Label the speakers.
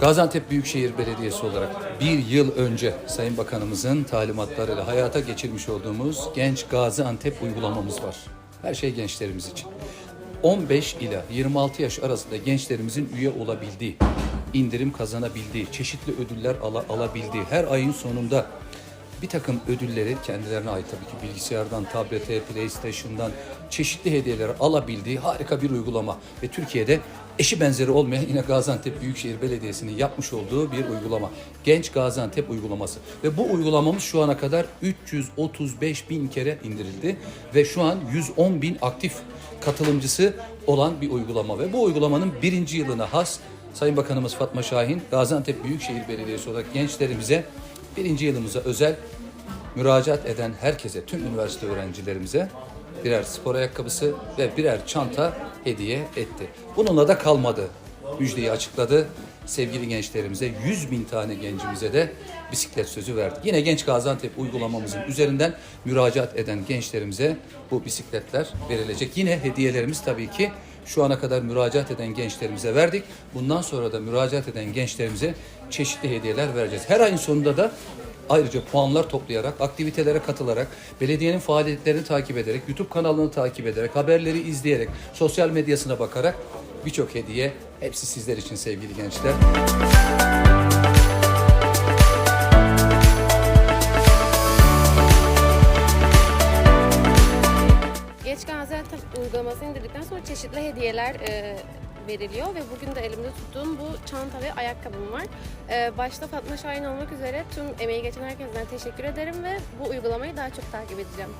Speaker 1: Gaziantep Büyükşehir Belediyesi olarak bir yıl önce Sayın Bakanımızın talimatlarıyla hayata geçirmiş olduğumuz Genç Gaziantep uygulamamız var. Her şey gençlerimiz için. 15 ila 26 yaş arasında gençlerimizin üye olabildiği, indirim kazanabildiği, çeşitli ödüller ala- alabildiği, her ayın sonunda bir takım ödülleri kendilerine ait tabii ki bilgisayardan, tablete, PlayStation'dan çeşitli hediyeler alabildiği harika bir uygulama. Ve Türkiye'de eşi benzeri olmayan yine Gaziantep Büyükşehir Belediyesi'nin yapmış olduğu bir uygulama. Genç Gaziantep uygulaması. Ve bu uygulamamız şu ana kadar 335 bin kere indirildi. Ve şu an 110 bin aktif katılımcısı olan bir uygulama. Ve bu uygulamanın birinci yılına has Sayın Bakanımız Fatma Şahin, Gaziantep Büyükşehir Belediyesi olarak gençlerimize birinci yılımıza özel müracaat eden herkese, tüm üniversite öğrencilerimize birer spor ayakkabısı ve birer çanta hediye etti. Bununla da kalmadı. Müjdeyi açıkladı. Sevgili gençlerimize 100 bin tane gencimize de bisiklet sözü verdi. Yine Genç Gaziantep uygulamamızın üzerinden müracaat eden gençlerimize bu bisikletler verilecek. Yine hediyelerimiz tabii ki şu ana kadar müracaat eden gençlerimize verdik. Bundan sonra da müracaat eden gençlerimize çeşitli hediyeler vereceğiz. Her ayın sonunda da ayrıca puanlar toplayarak, aktivitelere katılarak, belediyenin faaliyetlerini takip ederek, YouTube kanalını takip ederek, haberleri izleyerek, sosyal medyasına bakarak birçok hediye hepsi sizler için sevgili gençler.
Speaker 2: Geç Gaziantep uygulamasını indirdikten sonra çeşitli hediyeler e, veriliyor ve bugün de elimde tuttuğum bu çanta ve ayakkabım var. E, başta Fatma Şahin olmak üzere tüm emeği geçen herkesten teşekkür ederim ve bu uygulamayı daha çok takip edeceğim.